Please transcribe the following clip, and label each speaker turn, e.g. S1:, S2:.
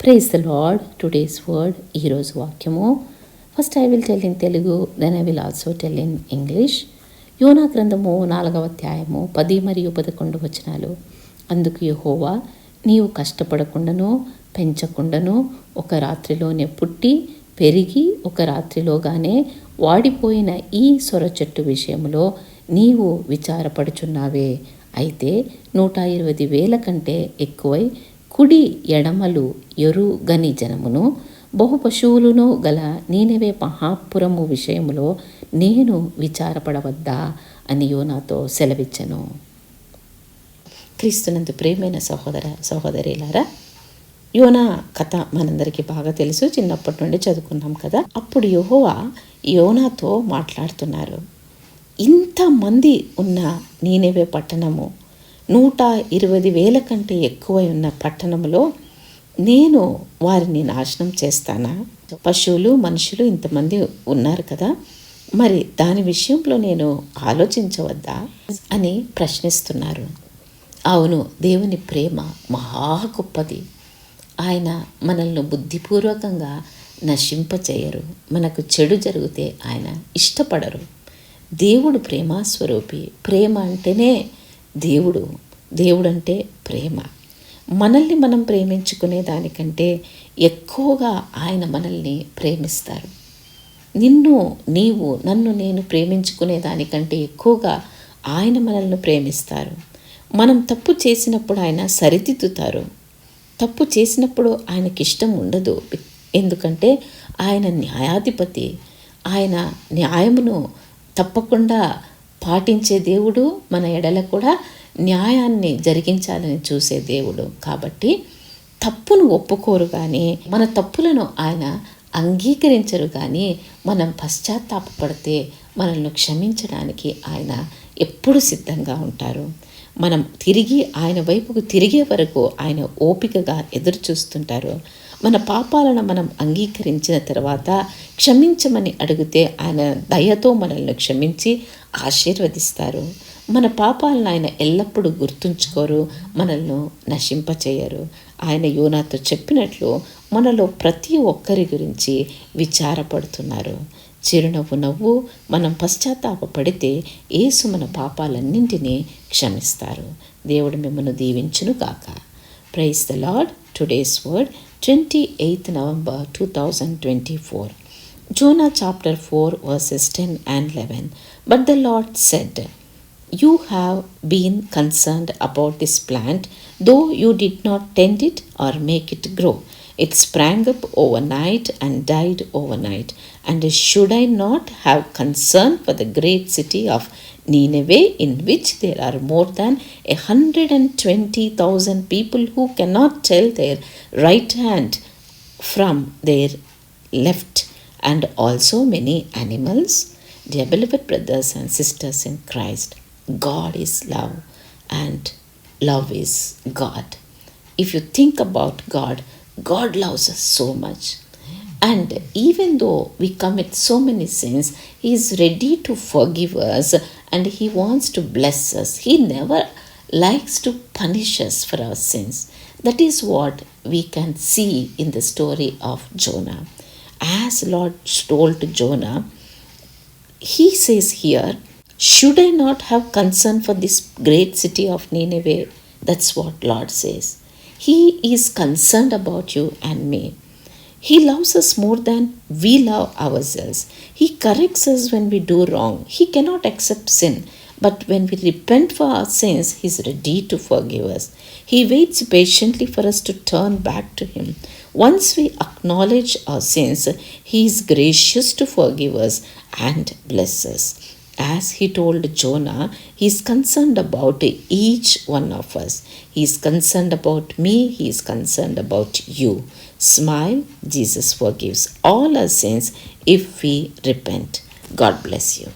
S1: Praise the lord today's word ఈరోజు వాక్యము. First I will tell in Telugu then I will also tell in English యోనా గ్రంథము నాలుగవ అధ్యాయము పది మరియు పదకొండు వచనాలు. అందుకు యహోవా నీవు కష్టపడకుండాను పెంచకుండాను ఒక రాత్రిలోనే పుట్టి పెరిగి ఒక రాత్రిలోగానే వాడిపోయిన ఈ సొర చెట్టు విషయంలో నీవు విచారపడుచున్నావే. అయితే నూట ఇరవై వేల కంటే ఎక్కువై కుడి ఎడమలు ఎరుగని జనమును బహు పశువులను గల నేనవే మహాపురము విషయములో నేను విచారపడవద్దా అని యోనాతో సెలవిచ్చను. క్రీస్తునందు ప్రేమైన సహోదర సహోదరిలారా యోనా కథ మనందరికీ బాగా తెలుసు. చిన్నప్పటి నుండి చదువుకున్నాం కదా. అప్పుడు యోహోవా యోనాతో మాట్లాడుతున్నారు. ఇంతమంది ఉన్న నేనేవే పట్టణము నూట ఇరవై వేల కంటే ఎక్కువ ఉన్న పట్టణంలో నేను వారిని నాశనం చేస్తానా? పశువులు మనుషులు ఇంతమంది ఉన్నారు కదా. మరి దాని విషయంలో నేను ఆలోచించవద్దా? అని ప్రశ్నిస్తున్నారు. అవును దేవుని ప్రేమ మహా గొప్పది. ఆయన మనల్ని బుద్ధిపూర్వకంగా నశింపచేయరు. మనకు చెడు జరిగితే ఆయన ఇష్టపడరు. దేవుడు ప్రేమాస్వరూపి. ప్రేమ అంటేనే దేవుడు. దేవుడంటే ప్రేమ. మనల్ని మనం ప్రేమించుకునే దానికంటే ఎక్కువగా ఆయన మనల్ని ప్రేమిస్తారు. నిన్ను నీవు నన్ను నేను ప్రేమించుకునే దానికంటే ఎక్కువగా ఆయన మనల్ని ప్రేమిస్తారు. మనం తప్పు చేసినప్పుడు ఆయన సరిదిద్దుతారు. తప్పు చేసినప్పుడు ఆయనకి ఇష్టం ఉండదు. ఎందుకంటే ఆయన న్యాయాధిపతి. ఆయన న్యాయమును తప్పకుండా పాటించే దేవుడు మన ఎడల కూడా న్యాయాన్ని జరిగించాలని చూసే దేవుడు. కాబట్టి తప్పును ఒప్పుకోరు కానీ మన తప్పులను ఆయన అంగీకరించరు కానీ మనం పశ్చాత్తాపడితే మనల్ని క్షమించడానికి ఆయన ఎప్పుడు సిద్ధంగా ఉంటారు. మనం తిరిగి ఆయన వైపుకు తిరిగే వరకు ఆయన ఓపికగా ఎదురు చూస్తుంటారు మన పాపాలను మనం అంగీకరించిన తర్వాత క్షమించమని అడిగితే ఆయన దయతో మనల్ని క్షమించి ఆశీర్వదిస్తారు. మన పాపాలను ఆయన ఎల్లప్పుడూ గుర్తుంచుకోరు మనల్ని నశింపచేయరు. ఆయన యోనాతో చెప్పినట్లు మనలో ప్రతి ఒక్కరి గురించి విచారపడుతున్నారు. చిరునవ్వు నవ్వు మనం పశ్చాత్తాపడితే ఏసు మన పాపాలన్నింటినీ క్షమిస్తారు. దేవుడు మిమ్మల్ని దీవించును గాక praise the lord Today's word 28th November 2024. Jonah chapter 4 verses 10 and 11. But the Lord said, You have been concerned about this plant, though you did not tend it or make it grow. It sprang up overnight and died overnight. And should I not have concern for the great city of Nineveh, in which there are more than a hundred and twenty thousand people who cannot tell their right hand from their left, and also many animals? Dear beloved brothers and sisters in Christ, God is love and love is God. If you think about God, God loves us so much. And even though we commit so many sins, He is ready to forgive us and He wants to bless us. He never likes to punish us for our sins. That is what we can see in the story of Jonah. As Lord told to Jonah, He says here, should I not have concern for this great city of Nineveh? That's what Lord says. He is concerned about you and me. He loves us more than we love ourselves. He corrects us when we do wrong. He cannot accept sin, but when we repent for our sins, He is ready to forgive us. He waits patiently for us to turn back to Him. Once we acknowledge our sins, He is gracious to forgive us and bless us as he told Jonah, he is concerned about each one of us. He is concerned about me, he is concerned about you. Smile, Jesus forgives all our sins if we repent. God bless you.